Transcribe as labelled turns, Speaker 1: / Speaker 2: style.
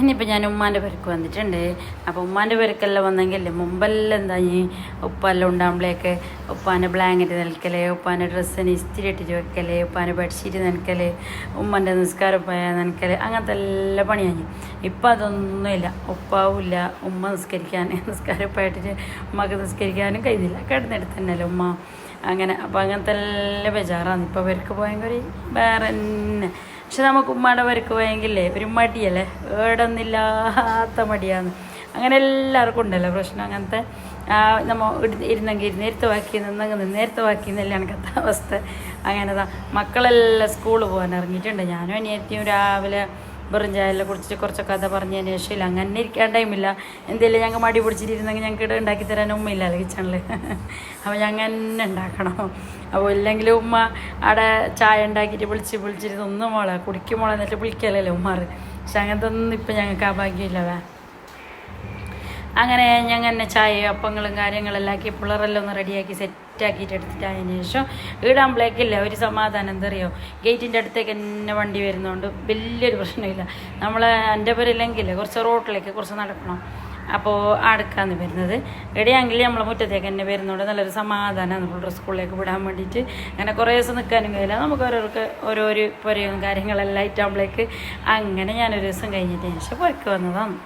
Speaker 1: ഇനിയിപ്പോൾ ഞാൻ ഉമ്മാന്റെ പെരക്ക് വന്നിട്ടുണ്ട്. അപ്പോൾ ഉമ്മാന്റെ പെരക്കെല്ലാം വന്നെങ്കിൽ മുമ്പെല്ലാം എന്താ ഈ ഉപ്പെല്ലാം ഉണ്ടാകുമ്പോഴേക്ക് ഉപ്പാന്റെ ബ്ലാങ്കറ്റ് നിൽക്കലേ ഉപ്പാന്റെ ഡ്രസ്സിന് ഇസ്തിരി ഇട്ടിട്ട് വെക്കലേ ഉപ്പാന്റെ ബെഡ്ഷീറ്റ് നനക്കൽ ഉമ്മന്റെ നിസ്കാരം നനക്കൽ അങ്ങനത്തെ എല്ലാ പണിയാണ് ഇപ്പം അതൊന്നുമില്ല. ഉപ്പാവില്ല ഉമ്മ നിസ്കരിക്കാൻ നിസ്കാരം പോയിട്ടിട്ട് ഉമ്മക്ക് നിസ്കരിക്കാനും കഴിയുന്നില്ല. കിടന്നെടുത്ത് തന്നെയല്ലേ ഉമ്മ. അങ്ങനെ അപ്പോൾ അങ്ങനത്തെ എല്ലാം ബേജാറാണ്. ഇപ്പോൾ പെരക്ക് പോയെങ്കിൽ വേറെ തന്നെ. പക്ഷെ നമുക്ക് ഉമ്മാടെ വരക്ക് പോയെങ്കിലേ ഒരു മടിയല്ലേ ഏടൊന്നില്ലാത്ത മടിയാണ്. അങ്ങനെ എല്ലാവർക്കും ഉണ്ടല്ലോ പ്രശ്നം. അങ്ങനത്തെ നമ്മൾ ഇരുന്നെങ്കിൽ ഇരുന്ന് നേരത്തെ വാക്കി നിന്നെങ്കിൽ നിന്ന് നേരത്തെ വാക്കി എന്നല്ല കണക്കത്തെ അവസ്ഥ അങ്ങനെതാ. മക്കളെല്ലാം സ്കൂളിൽ പോകാൻ ഇറങ്ങിയിട്ടുണ്ട്. ഞാനും അനിയത്തിയും രാവിലെ വെറും ചായയെല്ലാം കുടിച്ചിട്ട് കുറച്ച് കഥ പറഞ്ഞതിന് ശേഷമില്ല അങ്ങനെ ഇരിക്കാൻ ടൈമില്ല എന്തെങ്കിലും ഞങ്ങൾ മടി പിടിച്ചിട്ടിരുന്നെങ്കിൽ ഞങ്ങൾക്ക് ഉണ്ടാക്കി തരാൻ ഉമ്മ ഇല്ലല്ലോ കിച്ചണിൽ അപ്പോൾ ഞങ്ങൾ തന്നെ ഉണ്ടാക്കണം. അപ്പോൾ ഇല്ലെങ്കിൽ ഉമ്മ അവിടെ ചായ ഉണ്ടാക്കിയിട്ട് വിളിച്ച് വിളിച്ചിട്ട് ഒന്നും മോളെ കുടിക്കും മോളെ വിളിക്കലല്ലേ ഉമ്മാറ്. പക്ഷെ അങ്ങനത്തെ ഒന്നും ഇപ്പം ഞങ്ങൾക്ക് ആ ഭാഗ്യമില്ല വേ. അങ്ങനെ ഞങ്ങൾ തന്നെ ചായയും അപ്പങ്ങളും കാര്യങ്ങളെല്ലാം ആക്കി പിള്ളറെല്ലാം ഒന്ന് റെഡിയാക്കി സെറ്റാക്കിയിട്ട് എടുത്തിട്ട് അതിന് ശേഷം ഈടാകുമ്പോഴേക്കില്ല ഒരു സമാധാനം എന്താ അറിയോ ഗേറ്റിന്റെ അടുത്തേക്ക് തന്നെ വണ്ടി വരുന്നതുകൊണ്ട് വലിയൊരു പ്രശ്നമില്ല. നമ്മൾ എന്റെ പേരില്ലെങ്കിൽ കുറച്ച് റോട്ടിലേക്ക് കുറച്ച് നടക്കണം. അപ്പോൾ അടുക്കാന്ന് വരുന്നത്. എവിടെയാണെങ്കിൽ നമ്മളെ മുറ്റത്തേക്ക് തന്നെ വരുന്നുണ്ട് നല്ലൊരു സമാധാനമാണ് പിള്ളേർ സ്കൂളിലേക്ക് വിടാൻ വേണ്ടിയിട്ട്. അങ്ങനെ കുറേ ദിവസം നിൽക്കാനും കഴിയില്ല. നമുക്ക് ഓരോർക്ക് ഓരോരോ പുരയും കാര്യങ്ങളെല്ലാം ആയിട്ടാകുമ്പോഴേക്ക് അങ്ങനെ ഞാനൊരു ദിവസം കഴിഞ്ഞിട്ട് ശേഷം പുറക്ക് വന്നതാണ്.